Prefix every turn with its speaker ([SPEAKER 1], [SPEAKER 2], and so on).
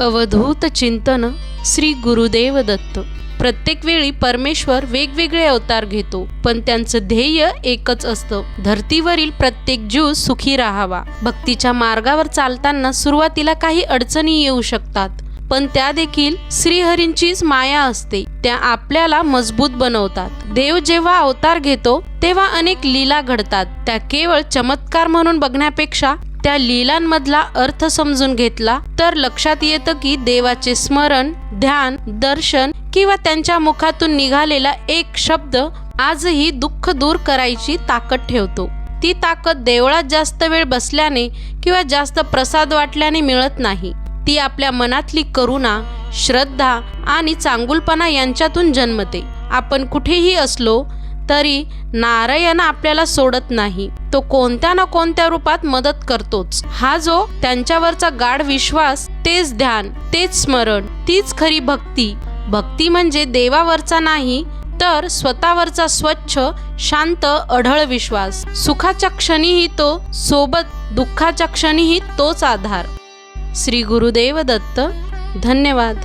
[SPEAKER 1] अवधूत चिंतन श्री गुरुदेव दत्त. प्रत्येक वेळी परमेश्वर वेगवेगळे अवतार घेतो पण त्यांचं ध्येय एकच असतं. धर्तीवरील प्रत्येक जीव सुखी राहावा. भक्तीच्या मार्गावर चालताना सुरुवातीला काही अडचणी येऊ शकतात पण त्या देखील श्रीहरींचीच माया असते. त्या आपल्याला मजबूत बनवतात. देव जेव्हा अवतार घेतो तेव्हा अनेक लीला घडतात. त्या केवळ चमत्कार म्हणून बघण्यापेक्षा त्या लीलांमधला अर्थ समजून घेतला तर लक्षात येतं की देवाचे स्मरण ध्यान दर्शन किंवा त्यांच्या मुखातून निघालेला एक शब्द आजही दुःख दूर करायची ताकद ठेवतो. ती ताकद देवळात जास्त वेळ बसल्याने किंवा जास्त प्रसाद वाटल्याने मिळत नाही. ती आपल्या मनातली करुणा श्रद्धा आणि चांगुलपणा यांच्यातून जन्मते. आपण कुठेही असलो तरी नारायण आपल्याला सोडत नाही. तो कोणत्या ना कोणत्या रूपात मदत करतोच. हा जो त्यांच्यावरचा गाढ विश्वास तेच ध्यान तेच स्मरण तीच खरी भक्ती. भक्ती म्हणजे देवावरचा नाही तर स्वतःवरचा स्वच्छ शांत अढळ विश्वास. सुखाच्या क्षणीही तो सोबत दुःखाच्या क्षणीही तोच आधार. श्री गुरुदेव दत्त धन्यवाद.